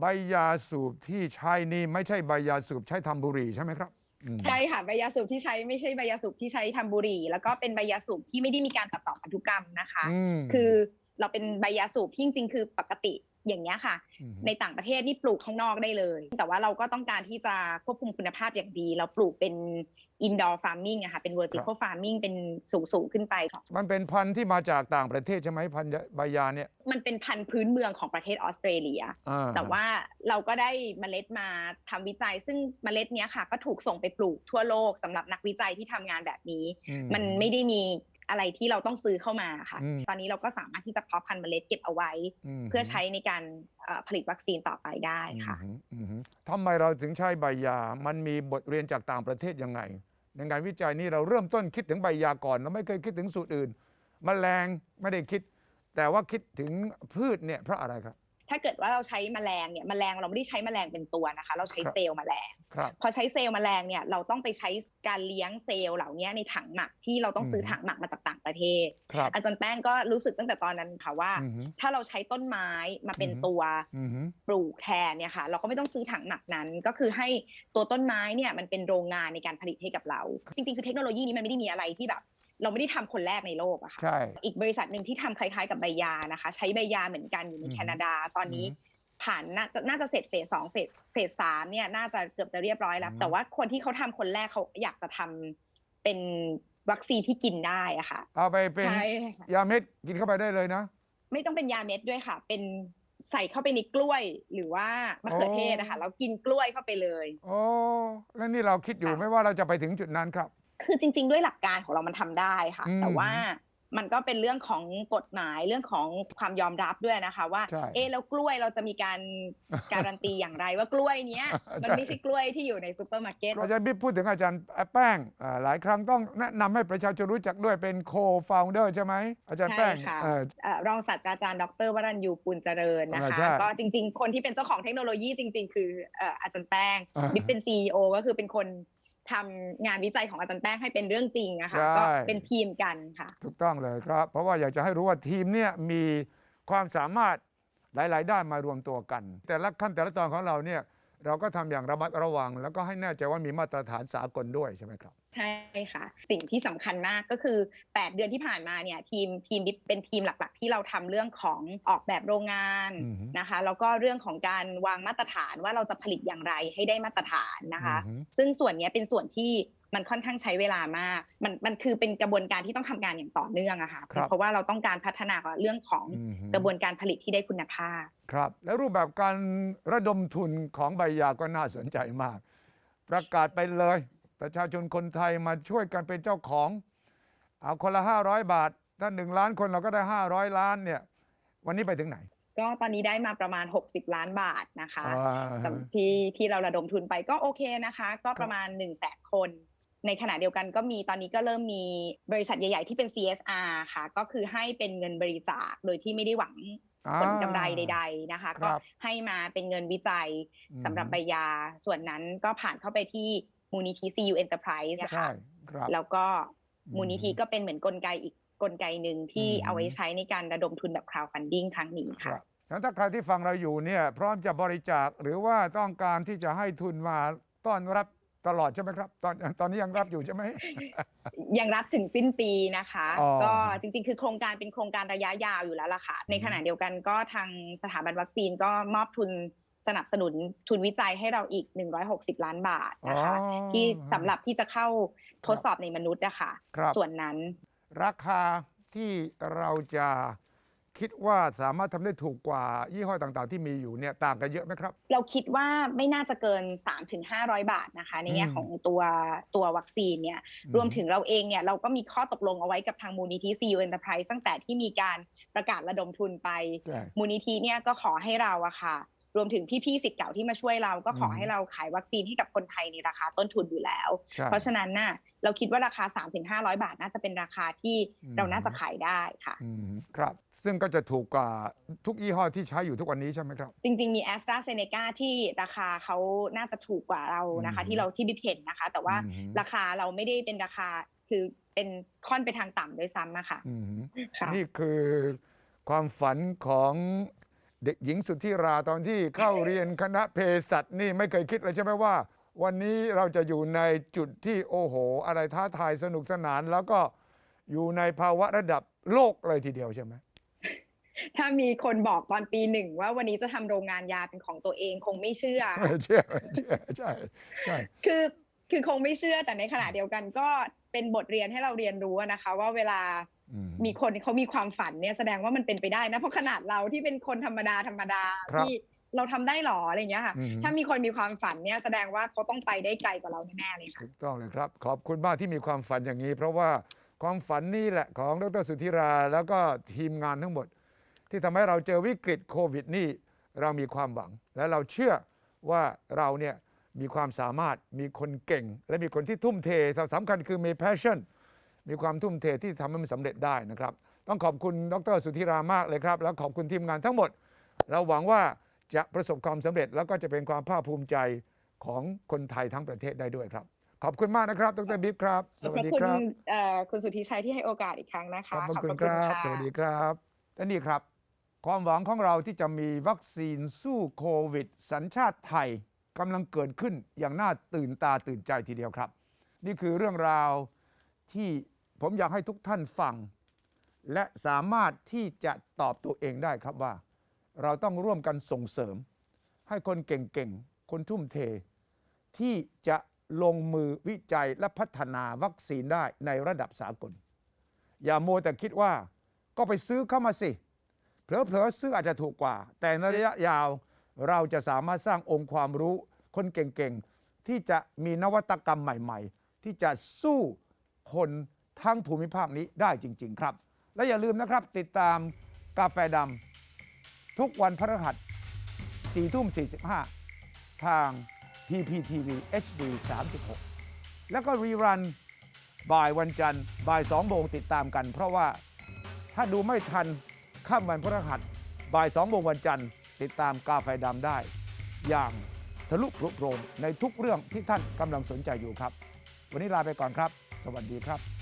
ใบยาสูบที่ใช้นี่ไม่ใช่ใบยาสูบใช้ทำบุหรี่ใช่ไหมครับอืมใช่ค่ะใบยาสูบที่ใช้ไม่ใช่ใบยาสูบที่ใช้ทำบุหรี่ แล้วก็เป็นใบยาสูบที่ไม่ได้มีการตัดต่อพันธุกรรมนะคะอืมคือเราเป็นใบยาสูบที่จริงๆคือปกติอย่างเงี้ยค่ะมในต่างประเทศนี่ปลูกข้างนอกได้เลย แต่ว่าเราก็ต้องการที่จะควบคุมคุณภาพอย่างดี เราปลูกเป็น indoor farming อะค่ะเป็น vertical farming เป็นสูงสูงๆขึ้นไป มันเป็นพันธุ์ที่มาจากต่างประเทศใช่ไหมพันธุ์ใบยาเนี่ย มันเป็นพันธุ์พื้นเมืองของประเทศออสเตรเลียอ่แต่ว่าเราก็ได้เมล็ดมาทำวิจัย ซึ่งเมล็ดเนี้ยค่ะ ก็ถูกส่งไปปลูกทั่วโลกสำหรับนักวิจัยที่ทำงานแบบนี้อืมันไม่ได้มีอะไรที่เราต้องซื้อเข้ามาค่ะอืมตอนนี้เราก็สามารถที่จะเพาะพันธุ์เมล็ดเก็บเอาไว้มเพื่อใช้ในการเอ่อผลิตวัคซีนต่อไปได้ค่ะอืมอืมอืมทำไมเราถึงใช้ใบยา มันมีบทเรียนจากต่างประเทศยังไง ในงานวิจัยนี้เราเริ่มต้นคิดถึงใบยาก่อน เราไม่เคยคิดถึงสูตรอื่นมแมลงไม่ได้คิด แต่ว่าคิดถึงพืชเนี่ยเพราะอะไรครับ ถ้าเกิดว่าเราใช้แมลงเนี่ยแมลงเราไม่ได้ใช้แมลงเป็นตัวนะคะ เราใช้ครับเซลล์แมลงครับพอใช้เซลล์แมลงเนี่ยเราต้องไปใช้การเลี้ยงเซลล์เหล่านี้ในถังหมักที่เราต้องซื้อมถังหมักมาจากต่างประเทศครับอาจารย์แป้งก็รู้สึกตั้งแต่ตอนนั้นค่ะว่าอืมถ้าเราใช้ต้นไม้มาเป็นอืมตัวอืมปลูกแทนเนี่ยค่ะ เราก็ไม่ต้องซื้อถังหมักนั้น ก็คือให้ตัวต้นไม้เนี่ยมันเป็นโรงงานในการผลิตให้กับเรา จริงๆคือเทคโนโลยีนี้มันไม่ได้มีอะไรที่แบบ เราไม่ได้ทำคนแรกในโลกอะค่ะใช่อีกบริษัทหนึ่งที่ทำคล้ายๆกับใบยานะคะ ใช้ใบยาเหมือนกันอยู่ในอืมแคนาดาตอนนี้อืมผ่านน่าจะน่าจะเสร็จเฟสสองเฟสเฟสสามเนี่ยน่าจะเกือบจะเรียบร้อยแล้วอืมแต่ว่าคนที่เขาทำคนแรกเขาอยากจะทำเป็นวัคซีนที่กินได้อะค่ะ เอาไปเป็นใช่ค่ะยาเม็ดกินเข้าไปได้เลยนะ ไม่ต้องเป็นยาเม็ดด้วยค่ะ เป็นใส่เข้าไปในกล้วยหรือว่ามะเขือเทศนะคะโอ้แล้วกินกล้วยเข้าไปเลย โอ้แล้วนี่เราคิดอยู่ค่ะไหม่ว่าเราจะไปถึงจุดนั้นครับ คือจริง ๆ ด้วยหลักการของเรามันทำได้ค่ะอืมแต่ว่ามันก็เป็นเรื่องของกฎหมายเรื่องของความยอมรับด้วยนะคะ ว่าใช่เอ๊ะแล้วกล้วยเราจะมีการการันตีอย่างไร ว่ากล้วยเนี้ยมันใช่ไม่ใช่กล้วยที่อยู่ในซูเปอร์มาร์เก็ตอาจารย์บิ๊กพูดถึงอาจารย์แป้งอ่าหลายครั้งต้องแนะนำให้ประชาชนรู้จักด้วยเป็นโคฟ o u เดอร์ใช่ไหมอาจารย์ใช่แป้งค่ะเอ่อเอ่อรองศาสตราจารย์ดรวรัญยูปุณเจริญนะอ่าใช่คะก็จริง ๆ คนที่เป็นเจ้าของเทคโนโลยีจริง ๆ คือเอ่ออาจารย์แป้งอ่าบิ๊กเป็นซีอก็คือเป็นคน ทำงานวิจัยของอาจารย์แป้งให้เป็นเรื่องจริงอะค่ะใช่ก็เป็นทีมกันค่ะ ถูกต้องเลยครับ เพราะว่าอยากจะให้รู้ว่าทีมเนี่ยมีความสามารถหลาย ๆ ด้านมารวมตัวกัน แต่ละขั้นแต่ละตอนของเราเนี่ยเราก็ทำอย่างระมัดระวัง แล้วก็ให้แน่ใจว่ามีมาตรฐานสากลด้วยใช่ไหมครับ ใช่ค่ะ สิ่งที่สำคัญมากก็คือ 8 เดือนที่ผ่านมาเนี่ยทีมทีมบิ๊กเป็นทีมหลัก ๆ ที่เราทำเรื่องของออกแบบโรงงานอือฮึนะคะแล้วก็เรื่องของการวางมาตรฐานว่าเราจะผลิตอย่างไรให้ได้มาตรฐานนะคะอือฮึซึ่งส่วนเนี้ยเป็นส่วนที่มันค่อนข้างใช้เวลามาก มันมันคือเป็นกระบวนการที่ต้องทำงานอย่างต่อเนื่องอะค่ะครับเพราะว่าเราต้องการพัฒนาเรื่องของอือฮึกระบวนการผลิตที่ได้คุณภาพ ครับ แล้วรูปแบบการระดมทุนของใบยาก็น่าสนใจมาก ประกาศไปเลย ประชาชนคนไทยมาช่วยกันเป็นเจ้าของ เอาคนละ 500 บาท ถ้าหนึ่งล้านคนเราก็ได้ 500 ล้านเนี่ย วันนี้ไปถึงไหน ก็ตอนนี้ได้มาประมาณ 60 ล้านบาทนะคะอ่าสำที่ที่เราระดมทุนไปก็โอเคนะคะ ก็ประมาณ1นึ่งแสนคนในขณะเดียวกันก็มีตอนนี้ก็เริ่มมีบริษัทใหญ่ๆ ที่เป็น CSR ค่ะ ก็คือให้เป็นเงินบริจาคโดยที่ไม่ได้หวังผลกำไรใด ๆนะคะคก็รับให้มาเป็นเงินวิจัยอืมสำหรับใบยา ส่วนนั้นก็ผ่านเข้าไปที่ มูลนิธิ CU Enterprise นะใช่คะครับแล้วก็อืมมูลนิธิก็เป็นเหมือนกลไกอีกกลไกหนึ่งที่อืมเอาไว้ใช้ในการระดมทุนแบบ crowdfunding ครั้งนี้คค่ะรับงั้นถ้าใครที่ฟังเราอยู่เนี่ยพร้อมจะบริจาคหรือว่าต้องการที่จะให้ทุนมาต้อนรับตลอดใช่ไหมครับ ตอนตอนนี้ยังรับอยู่ใช่ไหมยังรับถึงสิ้นปีนะคะอ๋อก็จริงๆ คือโครงการเป็นโครงการระยะยาวอยู่แล้วล่ะค่ะ ในขณะเดียวกันก็ทางสถาบันวัคซีนก็มอบทุน สนับสนุนทุนวิจัยให้เราอีก 160 ล้านบาทนะคะอ๋อที่สำหรับที่จะเข้าทดสอบในมนุษย์นะคะครับส่วนนั้น ราคาที่เราจะคิดว่าสามารถทำได้ถูกกว่ายี่ห้อต่างๆ ที่มีอยู่เนี่ยต่างกันเยอะไหมครับ เราคิดว่าไม่น่าจะเกิน 3-500 บาทนะคะ ในแง่อืมของตัวตัววัคซีนเนี่ยรวมถึงเราเองเนี่ยเราก็มีข้อตกลงเอาไว้กับทางมูลนิธิ CU Enterprise ตั้งแต่ที่มีการประกาศระดมทุนไปใช่มูลนิธิเนี่ยก็ขอให้เราอะค่ะ รวมถึงพี่ๆสิทธิ์เก่าที่มาช่วยเราก็ขออืมให้เราขายวัคซีนให้กับคนไทยในราคาต้นทุนอยู่แล้วใช่เพราะฉะนั้นน่ะเราคิดว่าราคา 3-500 บาทน่าจะเป็นราคาที่อืมเราน่าจะขายได้ค่ะอืมครับ ซึ่งก็จะถูกกว่าทุกยี่ห้อที่ใช้อยู่ทุกวันนี้ใช่ไหมครับ จริง ๆ มี a s t r a z เซ e c a ที่ราคาเขาน่าจะถูกกว่าเรานะคะอืมที่เราที่บิ๊กเห็นนะคะ แต่ว่าอืมราคาเราไม่ได้เป็นราคาคือเป็นค่อนไปทางต่ำด้วยซ้ำอะค่ะอืมค่ะนี่คือความฝันของ เด็กหญิงสุทธิราตอนที่เข้าเรียนคณะเภสัชนี่ไม่เคยคิดเลยใช่ไหมว่า วันนี้เราจะอยู่ในจุดที่โอ้โห อะไรท้าทายสนุกสนาน แล้วก็อยู่ในภาวะระดับโลกเลยทีเดียวใช่ไหมถ้ามีคนบอกตอนปีหนึ่งว่าวันนี้จะทำโรงงานยาเป็นของตัวเองคงไม่เชื่อไม่เชื่อไม่เชื่อใช่ใช่คือคือคงไม่เชื่อแต่ในขณะเดียวกันก็เป็นบทเรียนให้เราเรียนรู้นะคะ ว่าเวลาอื มมีคนเขามีความฝันเนี่ยแสดงว่ามันเป็นไปได้นะเพราะขนาดเราที่เป็นคนธรรมดาธรรมดาครับที่เราทำได้หรออะไรอย่างเงี้ยค่ะอืมถ้ามีคนมีความฝันเนี่ยแสดงว่าเขาต้องไปได้ไกลกว่าเราแน่ๆเลยค่ะถูกต้องเลยครับ ขอบคุณมากที่มีความฝันอย่างนี้ เพราะว่าความฝันนี่แหละของดรสุธิราแล้วก็ทีมงานทั้งหมด ที่ทำให้เราเจอวิกฤตโควิดนี่เรามีความหวัง และเราเชื่อว่าเราเนี่ยมีความสามารถมีคนเก่ง และมีคนที่ทุ่มเทสำคัญคือมี passion มีความทุ่มเทที่ทำให้มันสำเร็จได้นะครับ ต้องขอบคุณดรสุธิรามากเลยครับ แล้วขอบคุณทีมงานทั้งหมด เราหวังว่าจะประสบความสำเร็จแล้วก็จะเป็นความภาคภูมิใจของคนไทยทั้งประเทศได้ด้วยครับ ขอบคุณมากนะครับ ดรบิ๊บครับสขอบวัพสระดีคุณครับเอ่อคุณสุทธิชัยที่ให้โอกาสอีกครั้งนะขอคะบพระคุณพะครับะสวัสดีครับและนี่ครับ ความหวังของเราที่จะมีวัคซีนสู้โควิด สัญชาติไทยกำลังเกิดขึ้นอย่างน่าตื่นตาตื่นใจทีเดียวครับ นี่คือเรื่องราว ที่ผมอยากให้ทุกท่านฟัง และสามารถที่จะตอบตัวเองได้ครับว่า เราต้องร่วมกันส่งเสริม ให้คนเก่งๆ คนทุ่มเท ที่จะลงมือวิจัยและพัฒนาวัคซีนได้ในระดับสากล อย่าโมแต่คิดว่าก็ไปซื้อเข้ามาสิเผลอๆซื้ออาจจะถูกกว่า แต่ในระยะยาวเราจะสามารถสร้างองค์ความรู้คนเก่งๆ ที่จะมีนวัตกรรมใหม่ ๆ ที่จะสู้ คนทั้งภูมิภาคนี้ได้จริง ๆ ครับ และอย่าลืมนะครับ ติดตามกาแฟดำทุกวันพฤหัส4ทุ่ม 45 ทาง PPTV HD 36 แล้วก็รีรันบ่ายวันจันทร์บ่ายสองโมงติดตามกัน เพราะว่าถ้าดูไม่ทันข้ามวันพฤหัสบ่ายสองโมงวันจันทร์ติดตามกาแฟดำได้ อย่างทะลุปรุโปรงในทุกเรื่องที่ท่านกำลังสนใจอยู่ครับ วันนี้ลาไปก่อนครับ สวัสดีครับ